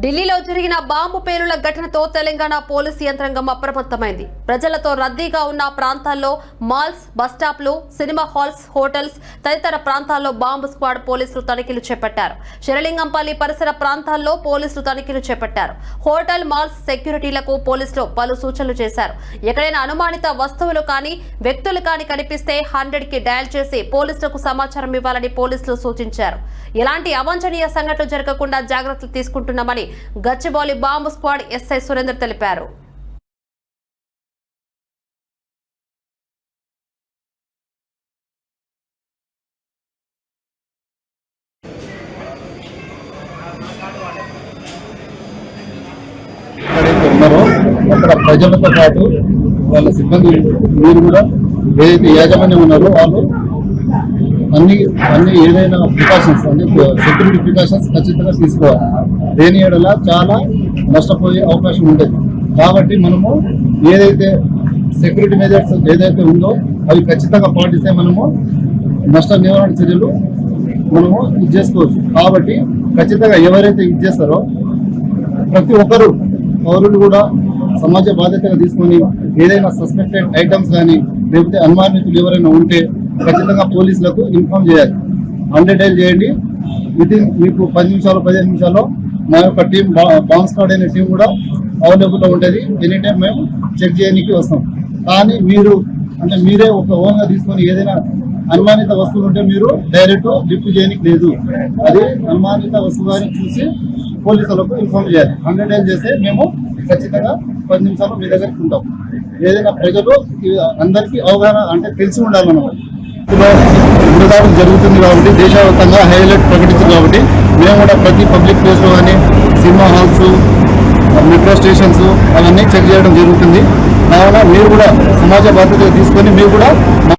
ఢిల్లీలో జరిగిన బాంబు పేలుల ఘటనతో తెలంగాణ పోలీసు యంత్రాంగం అప్రమత్తమైంది. ప్రజలతో రద్దీగా ఉన్న ప్రాంతాల్లో మాల్స్ బస్టాప్లు సినిమా హాల్స్ హోటల్స్ తదితర ప్రాంతాల్లో బాంబు స్క్వాడ్ పోలీసులు తనిఖీలు చేపట్టారు. శరలింగంపల్లి పరిసర ప్రాంతాల్లో పోలీసులు తనిఖీలు చేపట్టారు. హోటల్ మాల్స్ సెక్యూరిటీలకు పోలీసులు పలు సూచనలు చేశారు. ఎక్కడైనా అనుమానిత వస్తువులు కానీ వ్యక్తులు కానీ కనిపిస్తే హండ్రెడ్కి డయల్ చేసి పోలీసులకు సమాచారం ఇవ్వాలని పోలీసులు సూచించారు. ఎలాంటి అవాంఛనీయ సంఘటనలు జరగకుండా జాగ్రత్తలు తీసుకుంటున్నామని Gachibowli bomb squad S I Surender తెలిపారు. ఉన్నారో అక్కడ ప్రజలతో పాటు వాళ్ళ సిబ్బంది మీరు కూడా ఏదైతే యాజమాన్యం ఉన్నారో వాళ్ళు అన్ని అన్ని ఏదైనా ప్రికాషన్స్ అన్ని సెక్యూరిటీ ప్రికాషన్స్ ఖచ్చితంగా తీసుకోవాలి. దేని ఏడలా చాలా నష్టపోయే అవకాశం ఉంటుంది కాబట్టి మనము ఏదైతే సెక్యూరిటీ మెజర్స్ ఏదైతే ఉందో అవి ఖచ్చితంగా పాటిస్తే మనము నష్ట నివారణ చర్యలు మనము ఇది చేసుకోవచ్చు. కాబట్టి ఖచ్చితంగా ఎవరైతే ఇది చేస్తారో ప్రతి ఒక్కరు పౌరులు కూడా సమాజ బాధ్యతగా తీసుకొని ఏదైనా సస్పెక్టెడ్ ఐటమ్స్ కానీ లేకపోతే అనుమానితులు ఎవరైనా ఉంటే ఖచ్చితంగా పోలీసులకు ఇన్ఫార్మ్ చేయాలి. అండర్టైల్ చేయండి. విత్ ఇన్ మీకు పది నిమిషాలు పదిహేను నిమిషాల్లో మా యొక్క టీం బాంబ్ స్క్వాడ్ అనే టీం కూడా అవైలబుల్లో ఉంటుంది. ఎనీ టైం మేము చెక్ చేయడానికి వస్తాం. కానీ మీరు అంటే మీరే ఒక ఓన్గా తీసుకొని ఏదైనా అనుమానిత వస్తువులు ఉంటే మీరు డైరెక్ట్ లిఫ్ట్ చేయడానికి లేదు. అది అనుమానిత వస్తువుని చూసి పోలీసులకు ఇన్ఫార్మ్ చేయాలి. హండ్రెడ్ చేస్తే మేము ఖచ్చితంగా పది నిమిషాలు మీ దగ్గరికి ఉంటాం. ఏదైనా ప్రజలు అందరికీ అవగాహన అంటే తెలిసి ఉండాలన్నమాట ఇందులో జరుగుతుంది కాబట్టి దేశవ్యాప్తంగా హైలైట్ ప్రకటించింది కాబట్టి మేము కూడా ప్రతి పబ్లిక్ ప్లేస్లో కానీ సినిమా హాల్స్ మెట్రో స్టేషన్స్ అవన్నీ చెక్ చేయడం జరుగుతుంది. కావున మీరు కూడా సమాజ బాధ్యత తీసుకొని మీరు కూడా